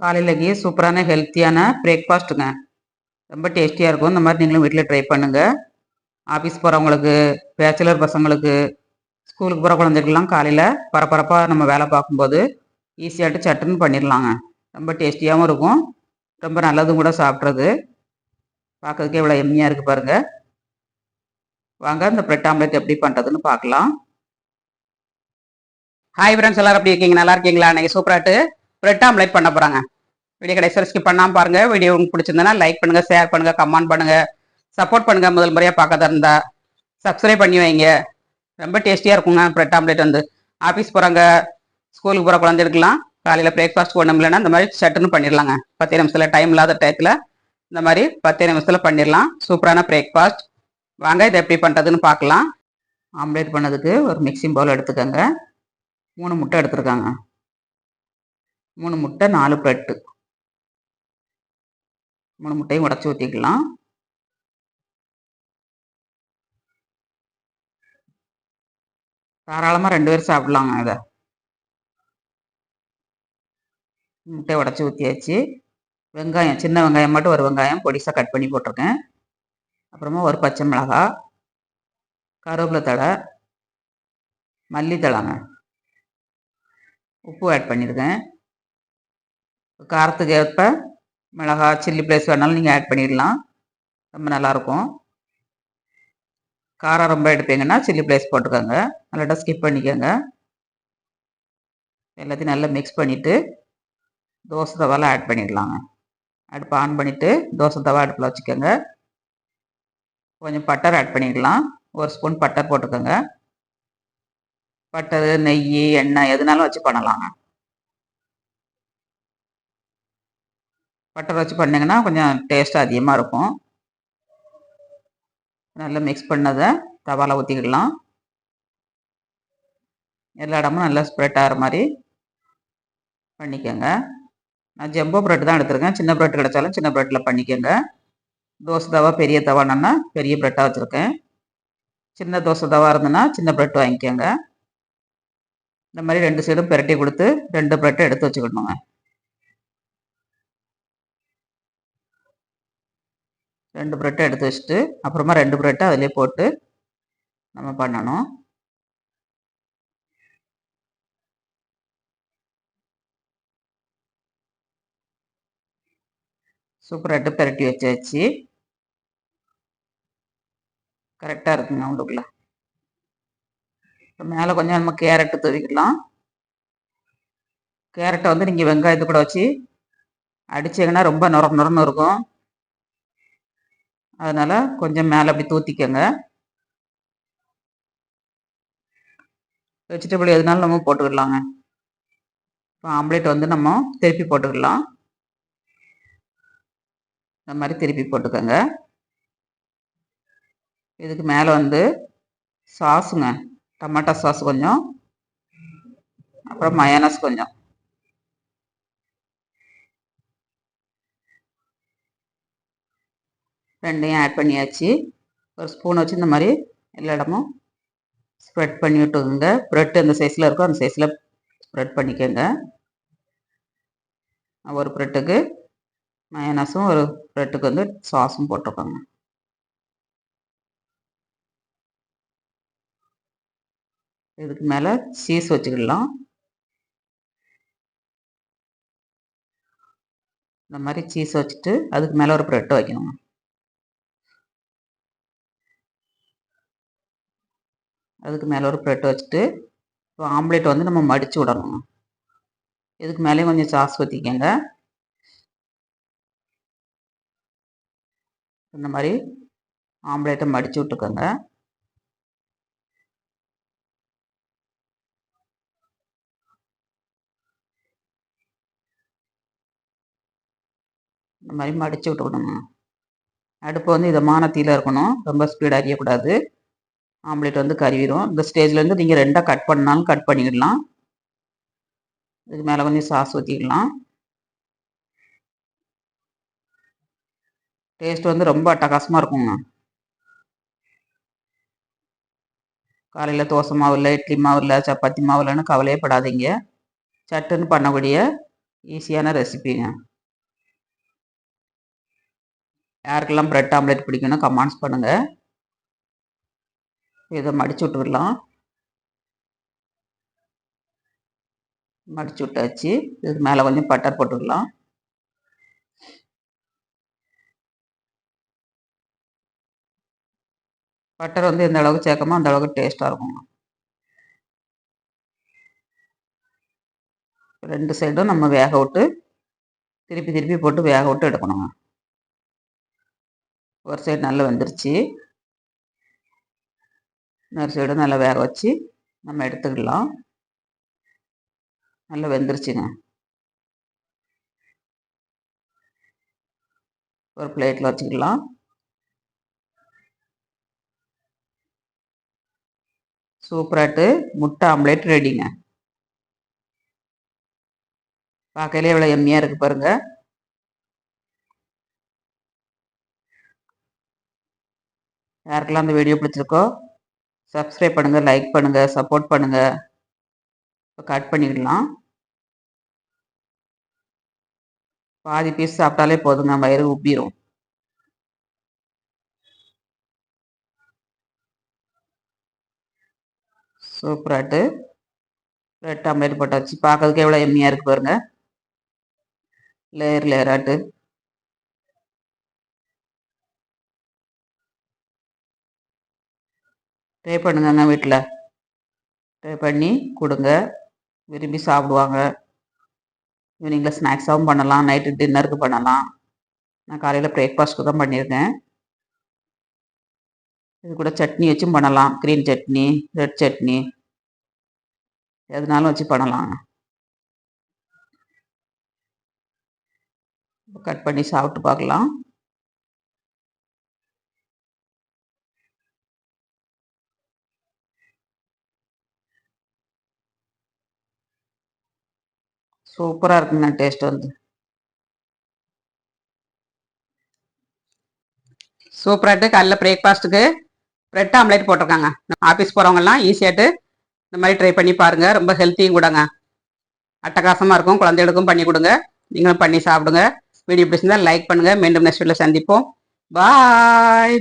காலையிலக்கு சூப்பரான ஹெல்த்தியான பிரேக்ஃபாஸ்ட்டுங்க ரொம்ப டேஸ்டியாக இருக்கும். இந்த மாதிரி நீங்களும் வீட்டில் ட்ரை பண்ணுங்கள் ஆஃபீஸ் போகிறவங்களுக்கு பேச்சுலர் பசங்களுக்கு ஸ்கூலுக்கு போகிற குழந்தைகள்லாம் காலையில் பரபரப்பாக நம்ம வேலை பார்க்கும்போது ஈஸியாகிட்டு சட்டுன்னு பண்ணிடலாங்க. ரொம்ப டேஸ்டியாகவும் இருக்கும். ரொம்ப நல்லதும் கூட சாப்பிட்றது. பார்க்கறதுக்கே இவ்வளோ எம்மியாக இருக்குது பாருங்கள் வாங்க இந்த பிரெட் ஆம்லெட் எப்படி பண்ணுறதுன்னு பார்க்கலாம். ஹாய் ஃப்ரெண்ட்ஸ் எல்லாரும் எப்படி இருக்கீங்க? நல்லா இருக்கீங்களா? நீங்கள் சூப்பராட்டு. பிரெட் ஆம்லேட் பண்ண போகிறாங்க வீடியோ கடைசி ஸ்கிப் பண்ணாமல் பாருங்கள் வீடியோ உங்களுக்கு பிடிச்சிருந்தனா லைக் பண்ணுங்கள் ஷேர் பண்ணுங்கள் கமெண்ட் பண்ணுங்கள் சப்போர்ட் பண்ணுங்கள் முதல் முறையாக பார்க்க இருந்தா சப்ஸ்கிரைப் பண்ணி வைங்க. ரொம்ப டேஸ்டியாக இருக்குங்க. பிரெட் ஆம்லெட் வந்து. ஆஃபீஸ் போகிறாங்க ஸ்கூலுக்கு போகிற குழந்தைகளுக்குலாம் காலையில் பிரேக்ஃபாஸ்ட் ஒன்றும் இல்லைன்னா இந்த மாதிரி சட்டுன்னு பண்ணிடலாங்க பத்து நிமிஷத்தில் டைம் இல்லாத டயத்தில் இந்த மாதிரி பத்து நிமிஷத்தில் பண்ணிடலாம் சூப்பரான பிரேக்ஃபாஸ்ட் வாங்க இதை எப்படி பண்ணுறதுன்னு பார்க்கலாம். ஆம்லேட் பண்ணதுக்கு ஒரு மிக்சிங் பவுல் எடுத்துக்கோங்க. மூணு முட்டை எடுத்துருக்காங்க. மூணு முட்டை நாலு ப்ரெட்டு. மூணு முட்டையும் உடச்சி ஊற்றிக்கலாம் தாராளமாக ரெண்டு பேர் சாப்பிட்லாங்க இதை. முட்டையை உடச்சி ஊற்றியாச்சு வெங்காயம் சின்ன வெங்காயம் மட்டும் ஒரு வெங்காயம் பொடிசாக கட் பண்ணி போட்டிருக்கேன். அப்புறமா ஒரு பச்சை மிளகா கருவேப்பிலை தழை மல்லித்தழைங்க. உப்பு ஆட் பண்ணியிருக்கேன். காரத்துக்கு ஏற்ப மிளகா சில்லி பிளேஸ் வேணாலும் நீங்கள் ஆட் பண்ணிடலாம். ரொம்ப நல்லாயிருக்கும். காரம் ரொம்ப எடுப்பீங்கன்னா சில்லி பிளேஸ் போட்டுக்கோங்க. நல்லாட்டாக ஸ்கிப் பண்ணிக்கோங்க. எல்லாத்தையும் நல்லா மிக்ஸ் பண்ணிவிட்டு தோசை தவாலாம் ஆட் பண்ணிடலாங்க. அடுப்பு ஆன் பண்ணிவிட்டு தோசை தவா அடுப்பில் வச்சுக்கோங்க. கொஞ்சம் பட்டர் ஆட் பண்ணிக்கலாம் ஒரு ஸ்பூன் பட்டர் போட்டுக்கோங்க. பட்டர் நெய் எண்ணெய் எதுனாலும் வச்சு பண்ணலாங்க. பட்டர் வச்சு பண்ணிங்கன்னா கொஞ்சம் டேஸ்ட் அதிகமாக இருக்கும். நல்லா மிக்ஸ் பண்ணதை தவாவில் ஊற்றிக்கிடலாம் எல்லா இடமும் நல்லா ஸ்ப்ரெட் ஆகிற மாதிரி பண்ணிக்கோங்க. நான் ஜெம்போ ப்ரெட் தான் எடுத்திருக்கேன். சின்ன ப்ரெட் கிடச்சாலும் சின்ன ப்ரெட்டில் பண்ணிக்கோங்க. தோசை தவா பெரிய தவானா பெரிய ப்ரெட்டாக வச்சுருக்கேன். சின்ன தோசை தவா இருந்ததுன்னா சின்ன ப்ரெட் வாங்கிக்கோங்க. இந்த மாதிரி ரெண்டு சைடும் பெரட்டி கொடுத்து ரெண்டு ப்ரெட்டை எடுத்து வச்சுக்கணுங்க. ரெண்டு ப்ரெட்டை எடுத்து வச்சுட்டு அப்புறமா ரெண்டு ப்ரெட்டை அதிலே போட்டு நம்ம பண்ணணும். சூப்பராட்டு பெரட்டி வச்சாச்சு. கரெக்டாக இருக்குங்க உள்ளுக்குள்ள மேலே கொஞ்சம் நம்ம கேரட்டு தூவிக்கலாம். கேரட்டை வந்து நீங்கள் வெங்காயத்து கூட வச்சு அடிச்சிங்கன்னா ரொம்ப நுரம் நுரன்னு இருக்கும். அதனால் கொஞ்சம் மேலே அப்படி தூத்திக்கோங்க. வெஜிடபிள் எதுனாலும் நம்ம போட்டுக்கிடலாங்க இப்போ ஆம்லேட் வந்து நம்ம திருப்பி போட்டுக்கலாம். இந்த மாதிரி திருப்பி போட்டுக்கோங்க. இதுக்கு மேலே வந்து சாஸுங்க டமாட்டோ சாஸ் கொஞ்சம் அப்புறம் மயானஸ் கொஞ்சம். ரெண்டையும் ஆட் பண்ணியாச்சு. ஒரு ஸ்பூன் வச்சு இந்த மாதிரி எல்லா இடமும் ஸ்ப்ரெட் பண்ணி விட்டுக்கோங்க ப்ரெட் எந்த சைஸில் இருக்கோ அந்த சைஸில் ஸ்ப்ரெட் பண்ணிக்கோங்க. ஒரு ப்ரெட்டுக்கு மயனஸும் ஒரு ப்ரெட்டுக்கு வந்து சாஸும் போட்டிருக்கோங்க இதுக்கு மேலே சீஸ் வச்சுக்கிடலாம். இந்த மாதிரி சீஸ் வச்சுட்டு அதுக்கு மேலே ஒரு ப்ரெட் வைக்கணும் அதுக்கு மேலே ஒரு ப்ரெட் வச்சுட்டு இப்போ ஆம்லேட் வந்து நம்ம மடித்து விடணும். இதுக்கு மேலேயும் கொஞ்சம் சாஸ் ஊற்றிக்கங்க இந்த மாதிரி ஆம்லேட்டை மடித்து விட்டுக்கோங்க. இந்த மாதிரி மடித்து விட்டுக்கணுங்க அடுப்பு வந்து இதமான தீயில் இருக்கணும். ரொம்ப ஸ்பீடாக அறியக்கூடாது ஆம்லேட் வந்து கருவிடும் இந்த ஸ்டேஜ்லேருந்து நீங்கள் ரெண்டாக கட் பண்ணாலும் கட் பண்ணிடலாம். இதுக்கு மேலே கொஞ்சம் சாஸ் ஊற்றிக்கலாம் டேஸ்ட் வந்து ரொம்ப அட்டகாசமாக இருக்குங்க. காலையில் தோசை மாவு இல்லை இட்லி மாவு இல்லை சப்பாத்தி மாவு இல்லைன்னு கவலையே படாதீங்க. சட்டுன்னு பண்ணக்கூடிய ஈஸியான ரெசிபிங்க. யாருக்கெல்லாம் ப்ரெட் ஆம்லேட் பிடிக்கணும் கமெண்ட்ஸ் பண்ணுங்கள் இதை மடிச்சு விட்டுடலாம் மடிச்சு விட்டாச்சு. இதுக்கு மேலே கொஞ்சம் பட்டர் போட்டுடலாம் பட்டர் வந்து எந்த அளவுக்கு சேர்க்கமோ அந்த அளவுக்கு டேஸ்ட்டாக இருக்கும் ரெண்டு சைடும் நம்ம வேக விட்டு திருப்பி திருப்பி போட்டு வேக விட்டு எடுக்கணுங்க. ஒரு சைடு நல்லா வந்துருச்சு. இன்னொரு நல்லா வேக வச்சு நம்ம எடுத்துக்கலாம். நல்லா வெந்துருச்சுங்க. ஒரு பிளேட்டில் வச்சுக்கலாம். சூப்பராட்டு முட்டை ஆம்லேட் ரெடிங்க பார்க்கலே எவ்வளோ எம்மியாக இருக்குது பாருங்கள் யாருக்கெல்லாம் அந்த வீடியோ பிடிச்சிருக்கோ? சப்ஸ்கிரைப் பண்ணுங்கள் லைக் பண்ணுங்கள் சப்போர்ட் பண்ணுங்கள் இப்போ கட் பண்ணிடலாம். பாதி பீஸ் சாப்பிட்டாலே போதுங்க வயிறு உப்பிடும் சூப்பராட்டு ரெட் ஆம்லேட் போட்டாச்சு. பார்க்கறதுக்கு எவ்வளோ எம்மியாக இருக்கு பாருங்க. லேயர் லேயராட்டு ட்ரை பண்ணுங்கங்க வீட்டில் ட்ரை பண்ணி கொடுங்க. விரும்பி சாப்பிடுவாங்க. ஈவினிங்கில் ஸ்நாக்ஸாகவும் பண்ணலாம். நைட்டு டின்னருக்கு பண்ணலாம். நான் காலையில் பிரேக்ஃபாஸ்ட்டுக்கு தான் பண்ணியிருக்கேன். இது கூட சட்னி வச்சும் பண்ணலாம். Green chutney red chutney. எதுனாலும் வச்சு பண்ணலாம். கட் பண்ணி சாப்பிட்டு பார்க்கலாம். சூப்பராக இருக்குங்க டேஸ்ட் வந்து. சூப்பராகிட்டு காலைல பிரேக்ஃபாஸ்ட்டுக்கு ப்ரெட் ஆம்லேட் போட்டிருக்காங்க. ஆஃபீஸ் போகிறவங்கலாம் ஈஸியாட்டு இந்த மாதிரி ட்ரை பண்ணி பாருங்கள் ரொம்ப ஹெல்த்தியும் கூடங்க. அட்டகாசமாக இருக்கும். குழந்தைகளுக்கும் பண்ணி கொடுங்க. நீங்களும் பண்ணி சாப்பிடுங்க. வீடியோ பிடிச்சிருந்தா லைக் பண்ணுங்கள் மீண்டும் நெக்ஸ்ட் வீடியோவில் சந்திப்போம். பாய்